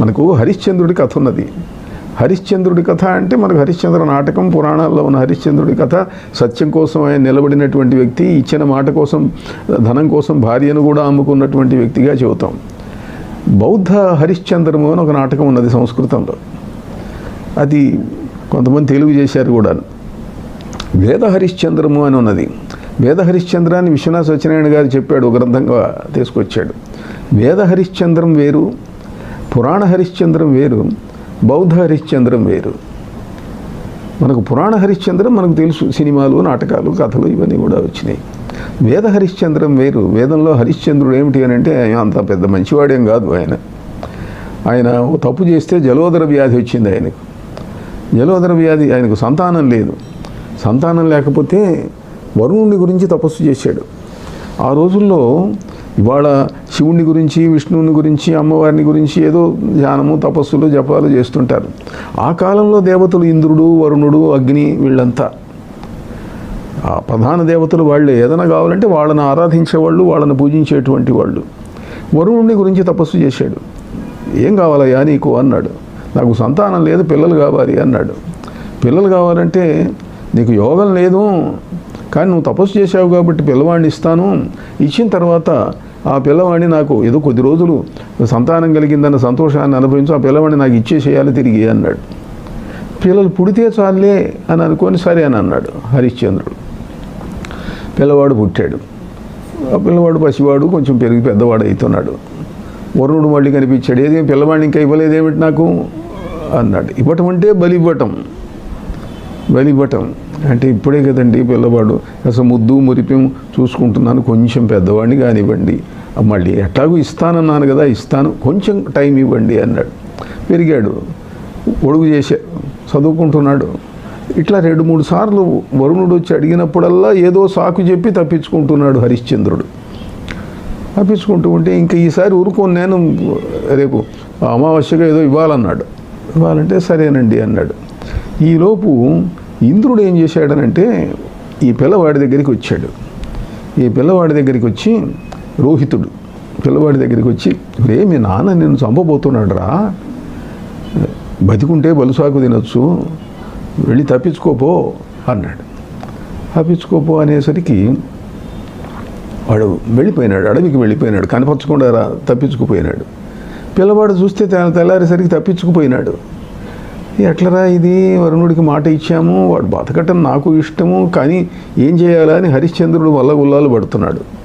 మనకు హరిశ్చంద్రుడి కథ ఉన్నది. హరిశ్చంద్రుడి కథ అంటే మనకు హరిశ్చంద్ర నాటకం పురాణాల్లో ఉన్న హరిశ్చంద్రుడి కథ. సత్యం కోసం ఆయన నిలబడినటువంటి వ్యక్తి ఇచ్చిన మాట కోసం ధనం కోసం భార్యను కూడా అమ్ముకున్నటువంటి వ్యక్తిగా చెబుతాం. బౌద్ధ హరిశ్చంద్రము అని ఒక నాటకం ఉన్నది సంస్కృతంలో. అది కొంతమంది తెలుగు చేశారు కూడా. వేద హరిశ్చంద్రము అని ఉన్నది. వేద హరిశ్చంద్రాన్ని విశ్వనాథ సత్యనారాయణ గారు చెప్పాడు గ్రంథంగా తీసుకొచ్చాడు. వేద హరిశ్చంద్రం వేరు పురాణ హరిశ్చంద్రం వేరు బౌద్ధ హరిశ్చంద్రం వేరు. మనకు పురాణ హరిశ్చంద్రం మనకు తెలుసు సినిమాలు నాటకాలు కథలు ఇవన్నీ కూడా వచ్చినాయి. వేద హరిశ్చంద్రం వేరు వేదంలో హరిశ్చంద్రుడు ఏమిటి అని అంటే అంత పెద్ద మంచివాడేం కాదు ఆయన. ఆయన తప్పు చేస్తే జలోదర వ్యాధి వచ్చింది ఆయనకు. జలోదర వ్యాధి ఆయనకు సంతానం లేదు. సంతానం లేకపోతే వరుణుని గురించి తపస్సు చేశాడు. ఆ రోజుల్లో ఇవాళ శివుని గురించి విష్ణువుని గురించి అమ్మవారిని గురించి ఏదో ధ్యానము తపస్సులు జపాలు చేస్తుంటారు. ఆ కాలంలో దేవతలు ఇంద్రుడు వరుణుడు అగ్ని వీళ్ళంతా. ఆ ప్రధాన దేవతలు వాళ్ళే. ఏదైనా కావాలంటే వాళ్ళని ఆరాధించేవాళ్ళు వాళ్ళని పూజించేటువంటి వాళ్ళు. వరుణుని గురించి తపస్సు చేశాడు. ఏం కావాలయ్యా నీకు అన్నాడు. నాకు సంతానం లేదు పిల్లలు కావాలి అన్నాడు. పిల్లలు కావాలంటే నీకు యోగం లేదు కానీ నువ్వు తపస్సు చేశావు కాబట్టి పిల్లవాడిని ఇస్తాను. ఇచ్చిన తర్వాత ఆ పిల్లవాడిని నాకు ఏదో కొద్ది రోజులు సంతానం కలిగిందన్న సంతోషాన్ని అనుభవించు ఆ పిల్లవాడిని నాకు ఇచ్చేసేయాలి తిరిగి అన్నాడు. పిల్లలు పుడితే చాలే అని అనుకొని సరే అని అన్నాడు హరిశ్చంద్రుడు. పిల్లవాడు పుట్టాడు. ఆ పిల్లవాడు పసివాడు కొంచెం పెరిగి పెద్దవాడు అవుతున్నాడు. వరుణుడు మళ్ళీ కనిపించాడు ఏదేం పిల్లవాడిని ఇంకా ఇవ్వలేదేమిటి నాకు? అన్నాడు. ఇవ్వటం అంటే బలి ఇవ్వటం. వెలివ్వటం అంటే ఇప్పుడే కదండి పిల్లవాడు. అసలు ముద్దు మురిపం చూసుకుంటున్నాను. కొంచెం పెద్దవాడిని కానివ్వండి. మళ్ళీ ఎట్లాగూ ఇస్తానన్నాను కదా ఇస్తాను. కొంచెం టైం ఇవ్వండి అన్నాడు. పెరిగాడు. ఒడుగు చేసే చదువుకుంటున్నాడు. ఇట్లా రెండు మూడు సార్లు వరుణుడు వచ్చి అడిగినప్పుడల్లా ఏదో సాకు చెప్పి తప్పించుకుంటున్నాడు హరిశ్చంద్రుడు. తప్పించుకుంటూ ఉంటే ఇంకా ఈసారి ఊరుకోని నేను. రేపు అమావాస్యగా ఏదో ఇవ్వాలన్నాడు. ఇవ్వాలంటే సరేనండి అన్నాడు. ఈలోపు ఇంద్రుడు ఏం చేశాడనంటే ఈ పిల్లవాడి దగ్గరికి వచ్చాడు. ఈ పిల్లవాడి దగ్గరికి వచ్చి రోహితుడు పిల్లవాడి దగ్గరికి వచ్చి రే మీ నాన్న నిన్ను చంపబోతున్నాడు రా బతికుంటే బలుసాకు తినొచ్చు. వెళ్ళి తప్పించుకోపో అన్నాడు. తప్పించుకోపో అనేసరికి వాడు వెళ్ళిపోయినాడు అడవికి వెళ్ళిపోయినాడు కనపరచకుండా రా తప్పించుకుపోయినాడు. పిల్లవాడు చూస్తే తెల్లారేసరికి తప్పించుకుపోయినాడు. ఎట్లరా ఇది? వరుణుడికి మాట ఇచ్చాము. వాడు బతకటం నాకు ఇష్టము. కానీ ఏం చేయాలని హరిశ్చంద్రుడు వల్ల గుల్లాలు పడుతున్నాడు.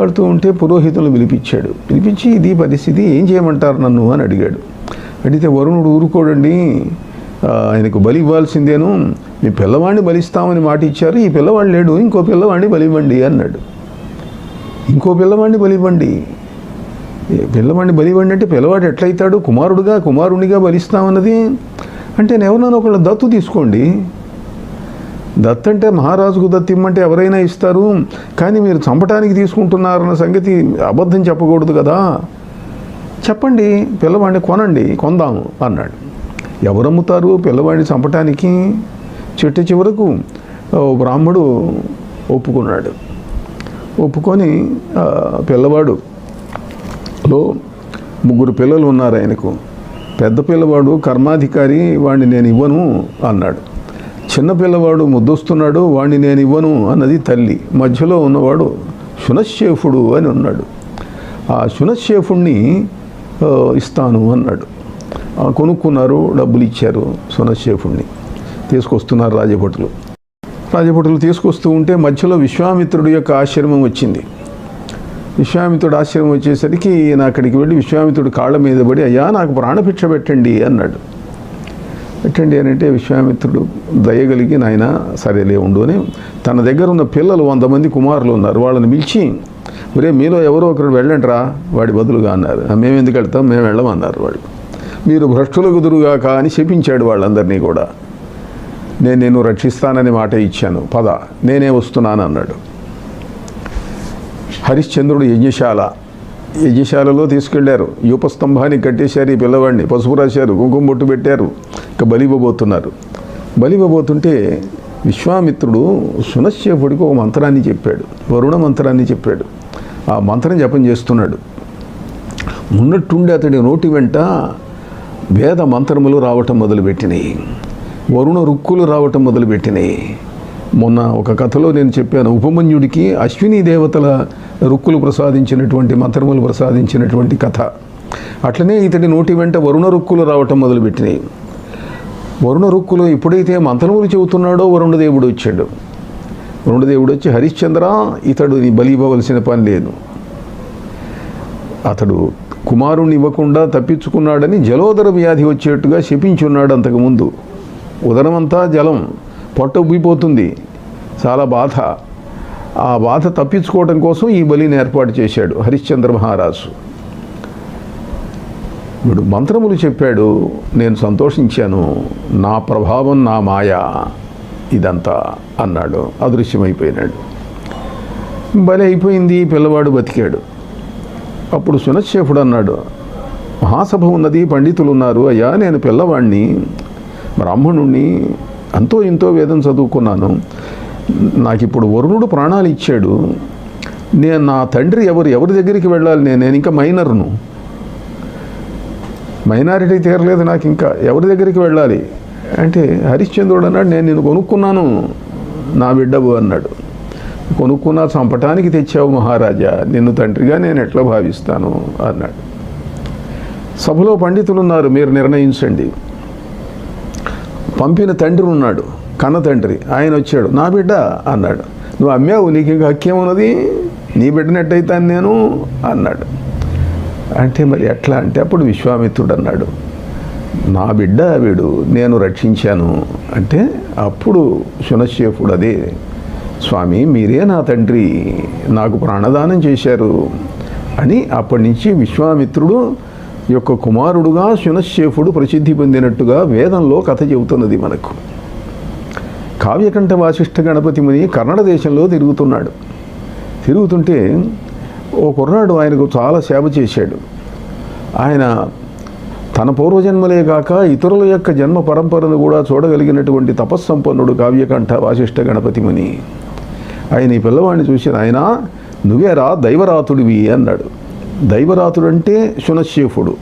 పడుతూ ఉంటే పురోహితులు పిలిపించాడు. పిలిపించి ఇది పరిస్థితి ఏం చేయమంటారు నన్ను? అని అడిగాడు. అడిగితే వరుణుడు ఊరుకోడండి. ఆయనకు బలి ఇవ్వాల్సిందేను. మీ పిల్లవాడిని బలిస్తామని మాట ఇచ్చారు. ఈ పిల్లవాడు లేడు. ఇంకో పిల్లవాడిని బలివ్వండి అన్నాడు. ఇంకో పిల్లవాడిని బలివ్వండి? పిల్లవాడిని బలివ్వండి అంటే పిల్లవాడు ఎట్లయితాడు? కుమారుడుగా కుమారునిగా బలిస్తామన్నది? అంటే ఎవరినైనా ఒకళ్ళు దత్తు తీసుకోండి. దత్తు అంటే మహారాజుకు దత్తు ఇమ్మంటే ఎవరైనా ఇస్తారు. కానీ మీరు చంపటానికి తీసుకుంటున్నారన్న సంగతి అబద్ధం చెప్పకూడదు కదా. చెప్పండి పిల్లవాడిని కొనండి కొందాము అన్నాడు. ఎవరు అమ్ముతారు పిల్లవాడిని చంపటానికి? చెట్టు చివరకు ఓ బ్రాహ్మడు ఒప్పుకున్నాడు. ఒప్పుకొని పిల్లవాడులో ముగ్గురు పిల్లలు ఉన్నారు ఆయనకు. పెద్ద పిల్లవాడు కర్మాధికారి వాడిని నేను ఇవ్వను అన్నాడు. చిన్నపిల్లవాడు ముద్దొస్తున్నాడు వాడిని నేను ఇవ్వను అన్నది తల్లి. మధ్యలో ఉన్నవాడు శునశ్చేఫుడు అని ఉన్నాడు ఆ శునశ్చేఫుణ్ణి ఇస్తాను అన్నాడు. కొనుక్కున్నారు డబ్బులు ఇచ్చారు శునశ్చేఫుణ్ణి. తీసుకొస్తున్నారు రాజభటులు. రాజభటులు తీసుకొస్తూ ఉంటే మధ్యలో విశ్వామిత్రుడి యొక్క ఆశ్రమం వచ్చింది. విశ్వామిత్రుడు ఆశ్రమం వచ్చేసరికి ఈయన అక్కడికి వెళ్ళి విశ్వామిత్రుడు కాళ్ళ మీద పడి అయ్యా నాకు ప్రాణభిక్ష పెట్టండి అన్నాడు. పెట్టండి అని అంటే విశ్వామిత్రుడు దయగలిగి నాయన సరేలే ఉండు అని. తన దగ్గర ఉన్న పిల్లలు వంద మంది కుమారులు ఉన్నారు. వాళ్ళని పిలిచి ఒరే మీలో ఎవరో ఒకరు వెళ్ళండి రా వాడి బదులుగా అన్నారు. మేము ఎందుకు వెళ్తాం? మేము వెళ్ళమన్నారు వాళ్ళు. మీరు భ్రష్టుల కుదురుగాక అని శపించాడు వాళ్ళందరినీ కూడా. నేను నేను రక్షిస్తానని మాట ఇచ్చాను. పద నేనే వస్తున్నాను అన్నాడు. హరిశ్చంద్రుడు యజ్ఞశాల. యజ్ఞశాలలో తీసుకెళ్ళారు. యూపస్తంభానికి కట్టేశారు ఈ పిల్లవాడిని. పసుపు రాశారు. కుంకుమ బొట్టు పెట్టారు. ఇక బలివ్వబోతున్నారు. బలివ్వబోతుంటే విశ్వామిత్రుడు సునశ్చేపుడికి ఒక మంత్రాన్ని చెప్పాడు. వరుణ మంత్రాన్ని చెప్పాడు. ఆ మంత్రం జపం చేస్తున్నాడు. ఉన్నట్టుండి అతడి నోటి వెంట వేద మంత్రములు రావటం మొదలుపెట్టినాయి. వరుణ రుక్కులు రావటం మొదలుపెట్టినాయి. మొన్న ఒక కథలో నేను చెప్పాను ఉపమన్యుడికి అశ్విని దేవతల రుక్కులు ప్రసాదించినటువంటి మంత్రములు ప్రసాదించినటువంటి కథ. అట్లనే ఇతడి నోటి వెంట వరుణ రుక్కులు రావటం మొదలుపెట్టినాయి. వరుణ రుక్కులు ఎప్పుడైతే మంత్రములు చెబుతున్నాడో వరుణదేవుడు వచ్చాడు. వరుణదేవుడు వచ్చి హరిశ్చంద్ర ఇతడు బలి ఇవ్వవలసిన పని లేదు. అతడు కుమారుణ్ణి ఇవ్వకుండా తప్పించుకున్నాడని జలోదర వ్యాధి వచ్చేట్టుగా శపించున్నాడు అంతకుముందు. ఉదరమంతా జలం పొట్ట ఉబ్బిపోతుంది చాలా బాధ. ఆ బాధ తప్పించుకోవడం కోసం ఈ బలిని ఏర్పాటు చేశాడు హరిశ్చంద్ర మహారాజు. వీడు మంత్రములు చెప్పాడు నేను సంతోషించాను నా ప్రభావం నా మాయ ఇదంతా అన్నాడు అదృశ్యమైపోయినాడు. బలి అయిపోయింది పిల్లవాడు బతికాడు. అప్పుడు సునశ్చేపుడు అన్నాడు మహాసభ ఉన్నది పండితులు ఉన్నారు అయ్యా నేను పిల్లవాడిని బ్రాహ్మణుణ్ణి అంతో ఇంతో వేదం చదువుకున్నాను. నాకు ఇప్పుడు వరుణుడు ప్రాణాలు ఇచ్చాడు. నేను నా తండ్రి ఎవరు ఎవరి దగ్గరికి వెళ్ళాలి? నేను నేను ఇంకా మైనర్ను. మైనారిటీ తీరలేదు నాకు ఇంకా ఎవరి దగ్గరికి వెళ్ళాలి? అంటే హరిశ్చంద్రుడు అన్నాడు నేను నేను కొనుక్కున్నాను నా బిడ్డవు అన్నాడు. కొనుక్కున్నా చంపటానికి తెచ్చావు మహారాజా. నిన్ను తండ్రిగా నేను ఎట్లా భావిస్తాను? అన్నాడు. సభలో పండితులు ఉన్నారు మీరు నిర్ణయించండి. పంపిన తండ్రి ఉన్నాడు కన్న తండ్రి. ఆయన వచ్చాడు నా బిడ్డ అన్నాడు. నువ్వు అమ్మావు నీకు ఇంకా హక్కేమున్నది నీ బిడ్డనట్టయితాను నేను అన్నాడు. అంటే మరి ఎట్లా అంటే అప్పుడు విశ్వామిత్రుడు అన్నాడు నా బిడ్డ వీడు నేను రక్షించాను. అంటే అప్పుడు శునశ్చేపుడు అదే స్వామి మీరే నా తండ్రి నాకు ప్రాణదానం చేశారు అని అప్పటి నుంచి విశ్వామిత్రుడు యొక్క కుమారుడుగా శునశ్చేపుడు ప్రసిద్ధి పొందినట్టుగా వేదంలో కథ చెబుతున్నది మనకు. కావ్యకంఠ వాసిష్ఠ గణపతి ముని కన్నడ దేశంలో తిరుగుతున్నాడు. తిరుగుతుంటే ఓ కుర్రాడు ఆయనకు చాలా సేవ చేశాడు. ఆయన తన పూర్వజన్మలే కాక ఇతరుల యొక్క జన్మ పరంపరను కూడా చూడగలిగినటువంటి తపస్సంపన్నుడు కావ్యకంఠ వాసిష్ఠ గణపతి ముని. ఆయన ఈ పిల్లవాడిని చూసి ఆయన నువ్వేరా దైవరాతుడివి అన్నాడు. దైవరాతుడు అంటే శునశ్చేఫుడు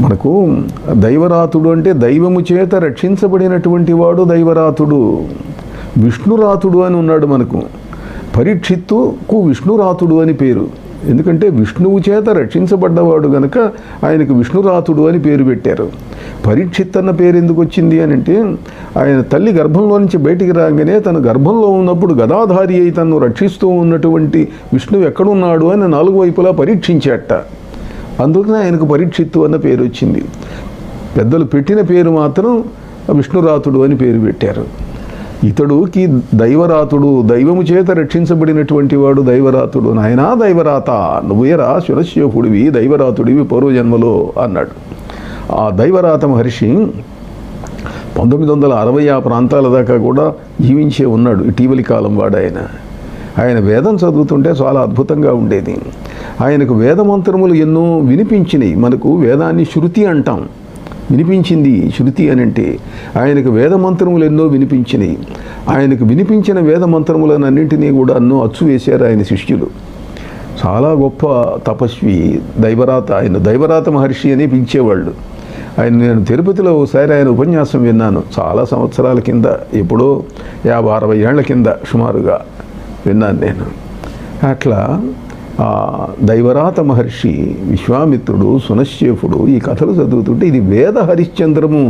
మనకు దైవరాతుడు అంటే దైవము చేత రక్షించబడినటువంటి వాడు దైవరాతుడు. విష్ణురాతుడు అని ఉన్నాడు మనకు. పరీక్షిత్తుకు విష్ణురాతుడు అని పేరు. ఎందుకంటే విష్ణువు చేత రక్షించబడ్డవాడు గనక ఆయనకు విష్ణురాతుడు అని పేరు పెట్టారు. పరీక్షిత్ అన్న పేరు ఎందుకు వచ్చింది అని అంటే ఆయన తల్లి గర్భంలో నుంచి బయటికి రాగానే తన గర్భంలో ఉన్నప్పుడు గదాధారి అయి తను రక్షిస్తూ ఉన్నటువంటి విష్ణువు ఎక్కడున్నాడు అని నాలుగు వైపులా పరీక్షించాట. అందుకనే ఆయనకు పరీక్షిత్తు అన్న పేరు వచ్చింది. పెద్దలు పెట్టిన పేరు మాత్రం విష్ణురాతుడు అని పేరు పెట్టారు. ఇతడుకి దైవరాతుడు దైవము చేత రక్షించబడినటువంటి వాడు దైవరాతుడు. నాయనా దైవరాత నువ్వేరా శురశ్యోపుడివి దైవరాతుడివి పూర్వజన్మలో అన్నాడు. ఆ దైవరాత మహర్షి పంతొమ్మిది వందల అరవై ఆ ప్రాంతాల దాకా కూడా జీవించే ఉన్నాడు. ఇటీవలి కాలం వాడు ఆయన ఆయన వేదం చదువుతుంటే చాలా అద్భుతంగా ఉండేది. ఆయనకు వేదమంత్రములు ఎన్నో వినిపించినాయి. మనకు వేదాన్ని శృతి అంటాం. వినిపించింది శృతి అని అంటే ఆయనకు వేదమంత్రములు ఎన్నో వినిపించినాయి. ఆయనకు వినిపించిన వేదమంత్రములనన్నింటినీ కూడా ఎన్నో అచ్చు వేశారు ఆయన శిష్యులు. చాలా గొప్ప తపస్వి దైవరాత. ఆయన దైవరాత మహర్షి అని పిలిచేవాళ్ళు. ఆయన నేను తిరుపతిలో ఒకసారి ఆయన ఉపన్యాసం విన్నాను. చాలా సంవత్సరాల కింద ఎప్పుడో యాభై అరవై ఏళ్ళ కింద సుమారుగా విన్నాను నేను. అట్లా దైవరాత మహర్షి విశ్వామిత్రుడు సునశ్చేపుడు ఈ కథలు చదువుతుంటే ఇది వేద హరిశ్చంద్రము